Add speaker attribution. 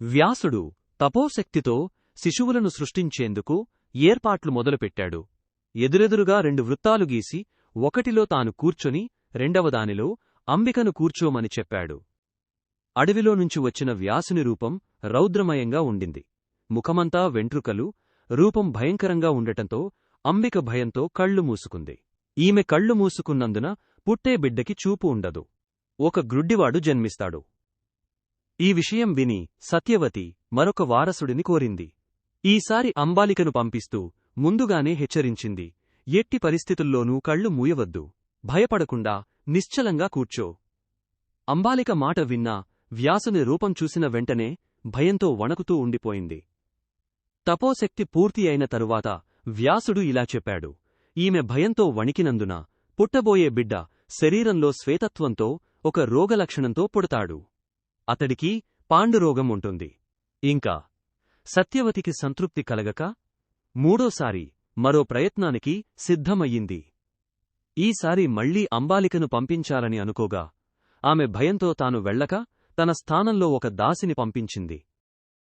Speaker 1: వ్యాసుడు తపోశక్తితో శిశువులను సృష్టించేందుకు ఏర్పాట్లు మొదలుపెట్టాడు. ఎదురెదురుగా రెండు వృత్తాలు గీసి ఒకటిలో తాను కూర్చొని రెండవదానిలో అంబికను కూర్చోమని చెప్పాడు. అడవిలో నుంచి వచ్చిన వ్యాసుని రూపం రౌద్రమయంగా ఉండింది. ముఖమంతా వెంట్రుకలు రూపం భయంకరంగా ఉండటంతో అంబిక భయంతో కళ్ళు మూసుకుంది. ఈమె కళ్ళు మూసుకున్నందున పుట్టే బిడ్డకి చూపు ఉండదు. ఒక గ్రుడ్డివాడు జన్మిస్తాడు. ఈ విషయం విని సత్యవతి మరొక వారసుడిని కోరింది. ఈసారి అంబాలికను పంపిస్తూ ముందుగానే హెచ్చరించింది. ఎట్టి పరిస్థితుల్లోనూ కళ్ళు మూయవద్దు. భయపడకుండా నిశ్చలంగా కూర్చో. అంబాలిక మాట విన్నా వ్యాసుని రూపం చూసిన వెంటనే భయంతో వణకుతూ ఉండిపోయింది. తపోశక్తి పూర్తి అయిన తరువాత వ్యాసుడు ఇలా చెప్పాడు. ఈమె భయంతో వణికినందున పుట్టబోయే బిడ్డ శరీరంలో శ్వేతత్వంతో ఒక రోగలక్షణంతో పుడతాడు. అతడికి పాండురోగం ఉంటుంది. ఇంకా సత్యవతికి సంతృప్తి కలగక మూడోసారి మరో ప్రయత్నానికి సిద్ధమయ్యింది. ఈసారి మళ్ళీ అంబాలికను పంపించాలని అనుకోగా ఆమె భయంతో తాను వెళ్ళక తన స్థానంలో ఒక దాసిని పంపించింది.